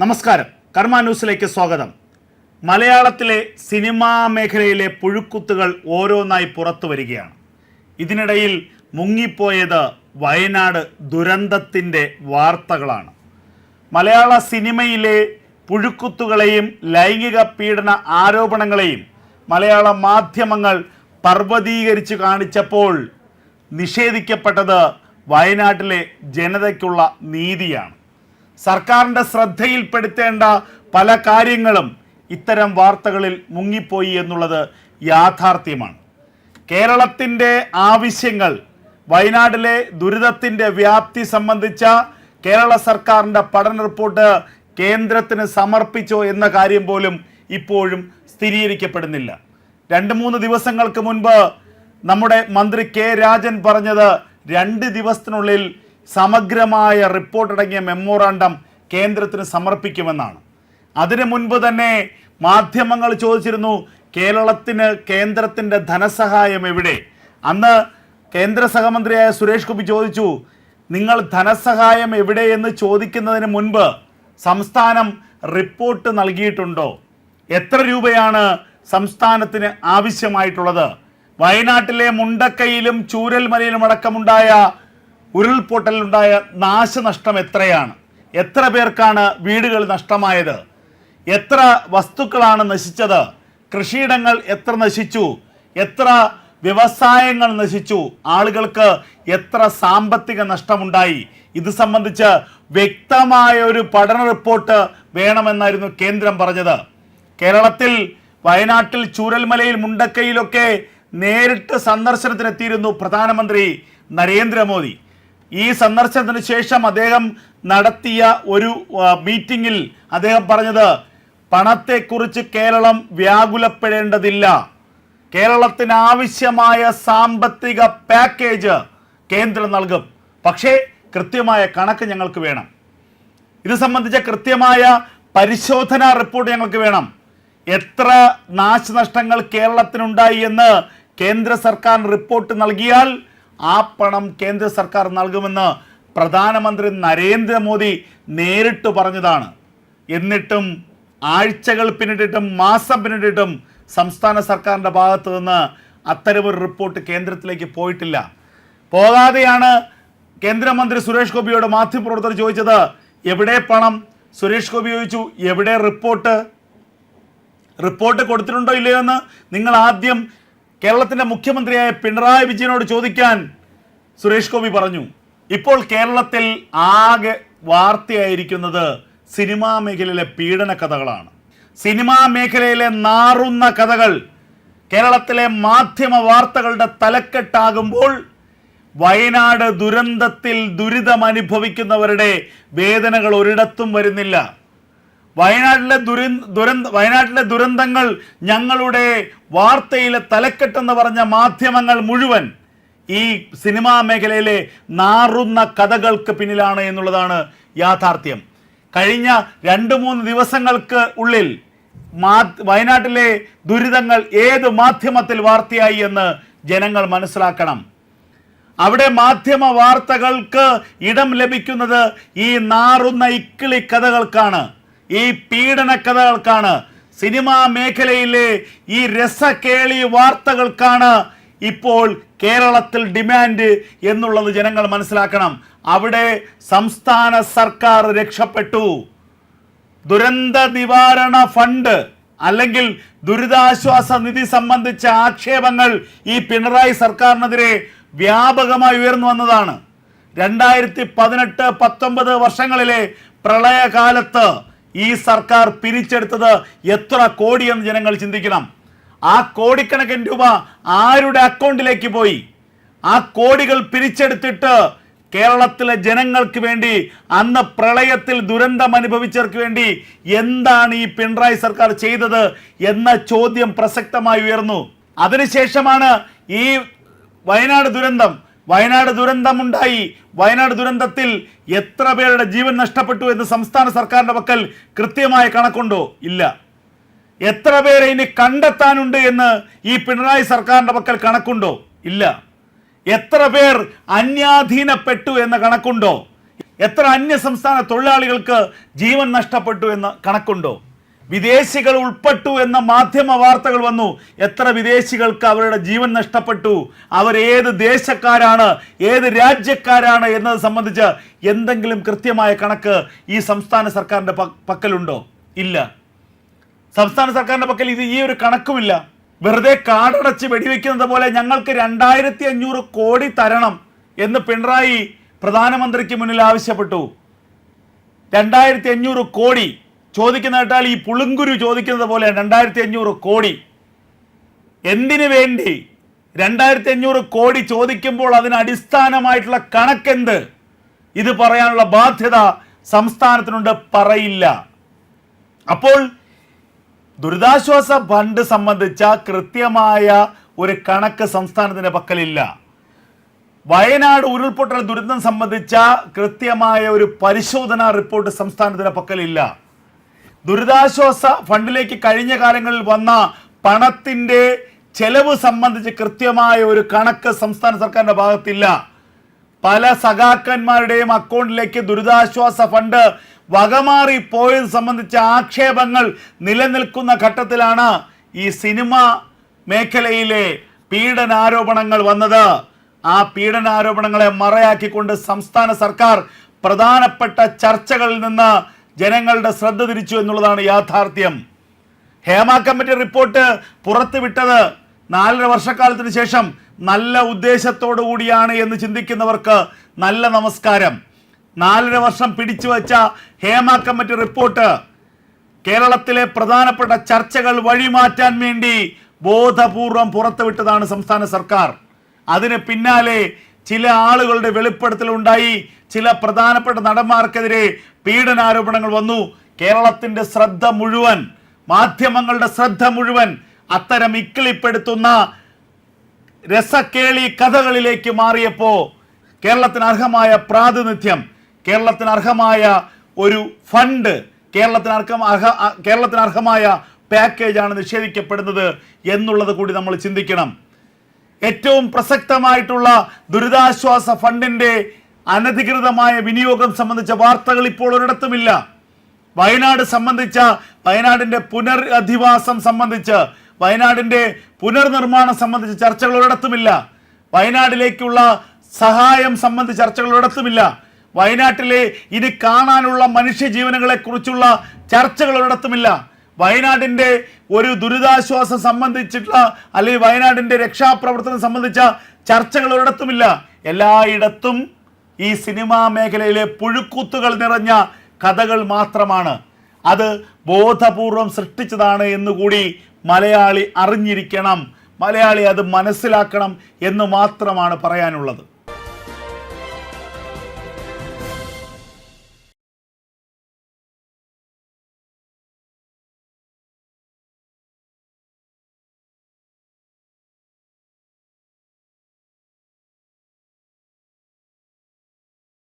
നമസ്കാരം. കർമ്മ ന്യൂസിലേക്ക് സ്വാഗതം. മലയാളത്തിലെ സിനിമാ മേഖലയിലെ പുഴുക്കുത്തുകൾ ഓരോന്നായി പുറത്തു വരികയാണ്. ഇതിനിടയിൽ മുങ്ങിപ്പോയത് വയനാട് ദുരന്തത്തിന്റെ വാർത്തകളാണ്. മലയാള സിനിമയിലെ പുഴുക്കുത്തുകളെയും ലൈംഗിക പീഡന ആരോപണങ്ങളെയും മലയാള മാധ്യമങ്ങൾ പർവതീകരിച്ച് കാണിച്ചപ്പോൾ നിഷേധിക്കപ്പെട്ടത് വയനാട്ടിലെ ജനതയ്ക്കുള്ള നീതിയാണ്. സർക്കാരിന്റെ ശ്രദ്ധയിൽപ്പെടുത്തേണ്ട പല കാര്യങ്ങളും ഇത്തരം വാർത്തകളിൽ മുങ്ങിപ്പോയി എന്നുള്ളത് യാഥാർത്ഥ്യമാണ്. കേരളത്തിന്റെ ആവശ്യങ്ങൾ വയനാട്ടിലെ ദുരിതത്തിന്റെ വ്യാപ്തി സംബന്ധിച്ച കേരള സർക്കാരിന്റെ പഠന റിപ്പോർട്ട് കേന്ദ്രത്തിന് സമർപ്പിച്ചോ എന്ന കാര്യം പോലും ഇപ്പോഴും സ്ഥിരീകരിക്കപ്പെടുന്നില്ല. രണ്ട് മൂന്ന് ദിവസങ്ങൾക്ക് മുൻപ് നമ്മുടെ മന്ത്രി കെ രാജൻ പറഞ്ഞത് രണ്ട് ദിവസത്തിനുള്ളിൽ സമഗ്രമായ റിപ്പോർട്ട് അടങ്ങിയ മെമ്മോറാണ്ടം കേന്ദ്രത്തിന് സമർപ്പിക്കുമെന്നാണ്. അതിനു മുൻപ് തന്നെ മാധ്യമങ്ങൾ ചോദിച്ചിരുന്നു കേരളത്തിന് കേന്ദ്രത്തിന്റെ ധനസഹായം എവിടെ? അന്ന് കേന്ദ്ര സഹമന്ത്രിയായ സുരേഷ് ഗോപി ചോദിച്ചു നിങ്ങൾ ധനസഹായം എവിടെയെന്ന് ചോദിക്കുന്നതിന് മുൻപ് സംസ്ഥാനം റിപ്പോർട്ട് നൽകിയിട്ടുണ്ടോ? എത്ര രൂപയാണ് സംസ്ഥാനത്തിന് ആവശ്യമായിട്ടുള്ളത്? വയനാട്ടിലെ മുണ്ടക്കയിലും ചൂരൽമലയിലും അടക്കമുണ്ടായ ഉരുൾപൊട്ടലുണ്ടായ നാശനഷ്ടം എത്രയാണ്? എത്ര പേർക്കാണ് വീടുകൾ നഷ്ടമായത്? എത്ര വസ്തുക്കളാണ് നശിച്ചത്? കൃഷിയിടങ്ങൾ എത്ര നശിച്ചു? എത്ര വ്യവസായങ്ങൾ നശിച്ചു? ആളുകൾക്ക് എത്ര സാമ്പത്തിക നഷ്ടമുണ്ടായി? ഇത് സംബന്ധിച്ച് വ്യക്തമായ ഒരു പഠന റിപ്പോർട്ട് വേണമെന്നായിരുന്നു കേന്ദ്രം പറഞ്ഞത്. കേരളത്തിൽ വയനാട്ടിൽ ചൂരൽമലയിൽ മുണ്ടക്കയിലൊക്കെ നേരിട്ട് സന്ദർശനത്തിനെത്തിയിരുന്നു പ്രധാനമന്ത്രി നരേന്ദ്രമോദി. ഈ സന്ദർശനത്തിന് ശേഷം അദ്ദേഹം നടത്തിയ ഒരു മീറ്റിംഗിൽ അദ്ദേഹം പറഞ്ഞത് പണത്തെക്കുറിച്ച് കേരളം വ്യാകുലപ്പെടേണ്ടതില്ല. കേരളത്തിന് ആവശ്യമായ സാമ്പത്തിക പാക്കേജ് കേന്ദ്രം നൽകും. പക്ഷേ കൃത്യമായ കണക്ക് ഞങ്ങൾക്ക് വേണം. ഇത് സംബന്ധിച്ച കൃത്യമായ പരിശോധനാ റിപ്പോർട്ട് ഞങ്ങൾക്ക് വേണം. എത്ര നാശനഷ്ടങ്ങൾ കേരളത്തിനുണ്ടായി എന്ന് കേന്ദ്ര സർക്കാർ റിപ്പോർട്ട് നൽകിയാൽ ആ പണം കേന്ദ്ര സർക്കാർ നൽകുമെന്ന് പ്രധാനമന്ത്രി നരേന്ദ്രമോദി നേരിട്ട് പറഞ്ഞതാണ്. എന്നിട്ടും ആഴ്ചകൾ പിന്നിട്ടിട്ടും മാസം പിന്നിട്ടിട്ടും സംസ്ഥാന സർക്കാരിന്റെ ഭാഗത്ത് നിന്ന് അത്തരമൊരു റിപ്പോർട്ട് കേന്ദ്രത്തിലേക്ക് പോയിട്ടില്ല. പോകാതെയാണ് കേന്ദ്രമന്ത്രി സുരേഷ് ഗോപിയോട് മാധ്യമപ്രവർത്തകർ ചോദിച്ചത് എവിടെ പണം? സുരേഷ് ഗോപി ചോദിച്ചു എവിടെ റിപ്പോർട്ട്? റിപ്പോർട്ട് കൊടുത്തിട്ടുണ്ടോ ഇല്ലയോ എന്ന്. നിങ്ങൾ ആദ്യം കേരളത്തിന്റെ മുഖ്യമന്ത്രിയായ പിണറായി വിജയനോട് ചോദിക്കാൻ സുരേഷ് ഗോപി പറഞ്ഞു. ഇപ്പോൾ കേരളത്തിൽ ആകെ വാർത്തയായിരിക്കുന്നത് സിനിമാ മേഖലയിലെ പീഡന കഥകളാണ്. സിനിമാ മേഖലയിലെ നാറുന്ന കഥകൾ കേരളത്തിലെ മാധ്യമ വാർത്തകളുടെ തലക്കെട്ടാകുമ്പോൾ വയനാട് ദുരന്തത്തിൽ ദുരിതമനുഭവിക്കുന്നവരുടെ വേദനകൾ ഒരിടത്തും വരുന്നില്ല. വയനാട്ടിലെ ദുരി ദുരന്ത വയനാട്ടിലെ ദുരന്തങ്ങൾ ഞങ്ങളുടെ വാർത്തയിലെ തലക്കെട്ടെന്ന് പറഞ്ഞ മാധ്യമങ്ങൾ മുഴുവൻ ഈ സിനിമാ മേഖലയിലെ നാറുന്ന കഥകൾക്ക് പിന്നിലാണ് എന്നുള്ളതാണ് യാഥാർത്ഥ്യം. കഴിഞ്ഞ രണ്ട് മൂന്ന് ദിവസങ്ങൾക്ക് ഉള്ളിൽ വയനാട്ടിലെ ദുരിതങ്ങൾ ഏത് മാധ്യമത്തിൽ വാർത്തയായി എന്ന് ജനങ്ങൾ മനസ്സിലാക്കണം. അവിടെ മാധ്യമ വാർത്തകൾക്ക് ഇടം ലഭിക്കുന്നത് ഈ നാറുന്ന ഇക്കിളി കഥകൾക്കാണ്. ഈ പീഡന കഥകൾക്കാണ് സിനിമാ മേഖലയിലെ ഈ രസകേളി വാർത്തകൾക്കാണ് ഇപ്പോൾ കേരളത്തിൽ ഡിമാൻഡ് എന്നുള്ളത് ജനങ്ങൾ മനസ്സിലാക്കണം. അവിടെ സംസ്ഥാന സർക്കാർ രക്ഷപ്പെട്ടു. ദുരന്ത നിവാരണ ഫണ്ട് അല്ലെങ്കിൽ ദുരിതാശ്വാസ നിധി സംബന്ധിച്ച ആക്ഷേപങ്ങൾ ഈ പിണറായി സർക്കാരിനെതിരെ വ്യാപകമായി ഉയർന്നു വന്നതാണ്. രണ്ടായിരത്തി പതിനെട്ട് പത്തൊമ്പത് വർഷങ്ങളിലെ പ്രളയകാലത്ത് ഈ സർക്കാർ പിരിച്ചെടുത്തത് എത്ര കോടിയെന്ന് ജനങ്ങൾ ചിന്തിക്കണം. ആ കോടിക്കണക്കിന് രൂപ ആരുടെ അക്കൗണ്ടിലേക്ക് പോയി? ആ കോടികൾ പിരിച്ചെടുത്തിട്ട് കേരളത്തിലെ ജനങ്ങൾക്ക് വേണ്ടി അന്ന് പ്രളയത്തിൽ ദുരന്തം അനുഭവിച്ചവർക്ക് വേണ്ടി എന്താണ് ഈ പിണറായി സർക്കാർ ചെയ്തത് എന്ന ചോദ്യം പ്രസക്തമായി ഉയർന്നു. അതിനുശേഷമാണ് ഈ വയനാട് ദുരന്തം വയനാട് ദുരന്തമുണ്ടായി. വയനാട് ദുരന്തത്തിൽ എത്ര പേരുടെ ജീവൻ നഷ്ടപ്പെട്ടു എന്ന് സംസ്ഥാന സർക്കാരിന്റെ പക്കൽ കൃത്യമായ കണക്കുണ്ടോ? ഇല്ല. എത്ര പേരെ ഇനി കണ്ടെത്താനുണ്ട് എന്ന് ഈ പിണറായി സർക്കാരിന്റെ പക്കൽ കണക്കുണ്ടോ? ഇല്ല. എത്ര പേർ അന്യാധീനപ്പെട്ടു എന്ന കണക്കുണ്ടോ? എത്ര അന്യ സംസ്ഥാന തൊഴിലാളികൾക്ക് ജീവൻ നഷ്ടപ്പെട്ടു എന്ന കണക്കുണ്ടോ? വിദേശികൾ ഉൾപ്പെട്ടു എന്ന മാധ്യമ വാർത്തകൾ വന്നു. എത്ര വിദേശികൾക്ക് അവരുടെ ജീവൻ നഷ്ടപ്പെട്ടു. അവർ ഏത് ദേശക്കാരാണ് ഏത് രാജ്യക്കാരാണ് എന്നത് സംബന്ധിച്ച് എന്തെങ്കിലും കൃത്യമായ കണക്ക് ഈ സംസ്ഥാന സർക്കാരിന്റെ പക്കലുണ്ടോ? ഇല്ല. സംസ്ഥാന സർക്കാരിന്റെ പക്കൽ ഇത് ഈ ഒരു കണക്കുമില്ല. വെറുതെ കാടടച്ച് വെടിവെക്കുന്നത് പോലെ ഞങ്ങൾക്ക് രണ്ടായിരത്തി അഞ്ഞൂറ് കോടി തരണം എന്ന് പിണറായി പ്രധാനമന്ത്രിക്ക് മുന്നിൽ ആവശ്യപ്പെട്ടു. രണ്ടായിരത്തി അഞ്ഞൂറ് കോടി ചോദിക്കുന്ന കേട്ടാൽ ഈ പുളുങ്കുരു ചോദിക്കുന്നത് പോലെ രണ്ടായിരത്തി അഞ്ഞൂറ് കോടി. എന്തിനു വേണ്ടി? രണ്ടായിരത്തി അഞ്ഞൂറ് കോടി ചോദിക്കുമ്പോൾ അതിന് അടിസ്ഥാനമായിട്ടുള്ള കണക്കെന്ത്? ഇത് പറയാനുള്ള ബാധ്യത സംസ്ഥാനത്തിനുണ്ട് പറയില്ല. അപ്പോൾ ദുരിതാശ്വാസ ഫണ്ട് സംബന്ധിച്ച കൃത്യമായ ഒരു കണക്ക് സംസ്ഥാനത്തിന്റെ പക്കലില്ല. വയനാട് ഉരുൾപൊട്ടൽ ദുരിതം സംബന്ധിച്ച കൃത്യമായ ഒരു പരിശോധനാ റിപ്പോർട്ട് സംസ്ഥാനത്തിന്റെ പക്കലില്ല. ദുരിതാശ്വാസ ഫണ്ടിലേക്ക് കഴിഞ്ഞ കാലങ്ങളിൽ വന്ന പണത്തിന്റെ ചെലവ് സംബന്ധിച്ച് കൃത്യമായ ഒരു കണക്ക് സംസ്ഥാന സർക്കാരിന്റെ ഭാഗത്തില്ല. പല സഖാക്കന്മാരുടെയും അക്കൗണ്ടിലേക്ക് ദുരിതാശ്വാസ ഫണ്ട് വകമാറി പോയത് സംബന്ധിച്ച ആക്ഷേപങ്ങൾ നിലനിൽക്കുന്ന ഘട്ടത്തിലാണ് ഈ സിനിമ മേഖലയിലെ പീഡനാരോപണങ്ങൾ വന്നത്. ആ പീഡനാരോപണങ്ങളെ മറയാക്കിക്കൊണ്ട് സംസ്ഥാന സർക്കാർ പ്രധാനപ്പെട്ട ചർച്ചകളിൽ നിന്ന് ജനങ്ങളുടെ ശ്രദ്ധ തിരിച്ചു എന്നുള്ളതാണ് യാഥാർത്ഥ്യം. ഹേമ കമ്മിറ്റി റിപ്പോർട്ട് പുറത്തുവിട്ടത് നാലര വർഷക്കാലത്തിന് ശേഷം നല്ല ഉദ്ദേശത്തോടു കൂടിയാണ് എന്ന് ചിന്തിക്കുന്നവർക്ക് നല്ല നമസ്കാരം. നാലര വർഷം പിടിച്ചു വച്ച ഹേമ കമ്മിറ്റി റിപ്പോർട്ട് കേരളത്തിലെ പ്രധാനപ്പെട്ട ചർച്ചകൾ വഴിമാറ്റാൻ വേണ്ടി ബോധപൂർവം പുറത്തുവിട്ടതാണ് സംസ്ഥാന സർക്കാർ. അതിന് പിന്നാലെ ചില ആളുകളുടെ വെളിപ്പെടുത്തൽ ഉണ്ടായി. ചില പ്രധാനപ്പെട്ട നടന്മാർക്കെതിരെ പീഡനാരോപണങ്ങൾ വന്നു. കേരളത്തിന്റെ ശ്രദ്ധ മുഴുവൻ മാധ്യമങ്ങളുടെ ശ്രദ്ധ മുഴുവൻ അത്തരം ഇക്കിളിപ്പെടുത്തുന്ന രസക്കേളി കഥകളിലേക്ക് മാറിയപ്പോൾ കേരളത്തിന് അർഹമായ പ്രാതിനിധ്യം കേരളത്തിന് അർഹമായ ഒരു ഫണ്ട് കേരളത്തിന് അർഹം അർഹ കേരളത്തിന് അർഹമായ പാക്കേജാണ് നിഷേധിക്കപ്പെടുന്നത് എന്നുള്ളത് കൂടി നമ്മൾ ചിന്തിക്കണം. ഏറ്റവും പ്രസക്തമായിട്ടുള്ള ദുരിതാശ്വാസ ഫണ്ടിന്റെ അനധികൃതമായ വിനിയോഗം സംബന്ധിച്ച വാർത്തകൾ ഇപ്പോൾ ഒരിടത്തുമില്ല. വയനാട് സംബന്ധിച്ച വയനാടിന്റെ പുനർ അധിവാസം സംബന്ധിച്ച് വയനാടിന്റെ പുനർനിർമ്മാണം സംബന്ധിച്ച് ചർച്ചകൾ ഒരിടത്തുമില്ല. വയനാടിലേക്കുള്ള സഹായം സംബന്ധിച്ച ചർച്ചകൾ ഒരിടത്തുമില്ല. വയനാട്ടിലെ ഇനി കാണാനുള്ള മനുഷ്യജീവനങ്ങളെക്കുറിച്ചുള്ള ചർച്ചകൾ ഒരിടത്തുമില്ല. വയനാടിന്റെ ഒരു ദുരിതാശ്വാസം സംബന്ധിച്ചിട്ടുള്ള അല്ലെങ്കിൽ വയനാടിന്റെ രക്ഷാപ്രവർത്തനം സംബന്ധിച്ച ചർച്ചകൾ ഒരിടത്തുമില്ല. എല്ലായിടത്തും ഈ സിനിമാ മേഖലയിലെ പുഴുക്കൂത്തുകൾ നിറഞ്ഞ കഥകൾ മാത്രമാണ്. അത് ബോധപൂർവം സൃഷ്ടിച്ചതാണ് എന്നുകൂടി മലയാളി അറിഞ്ഞിരിക്കണം. മലയാളി അത് മനസ്സിലാക്കണം എന്ന് മാത്രമാണ് പറയാനുള്ളത്.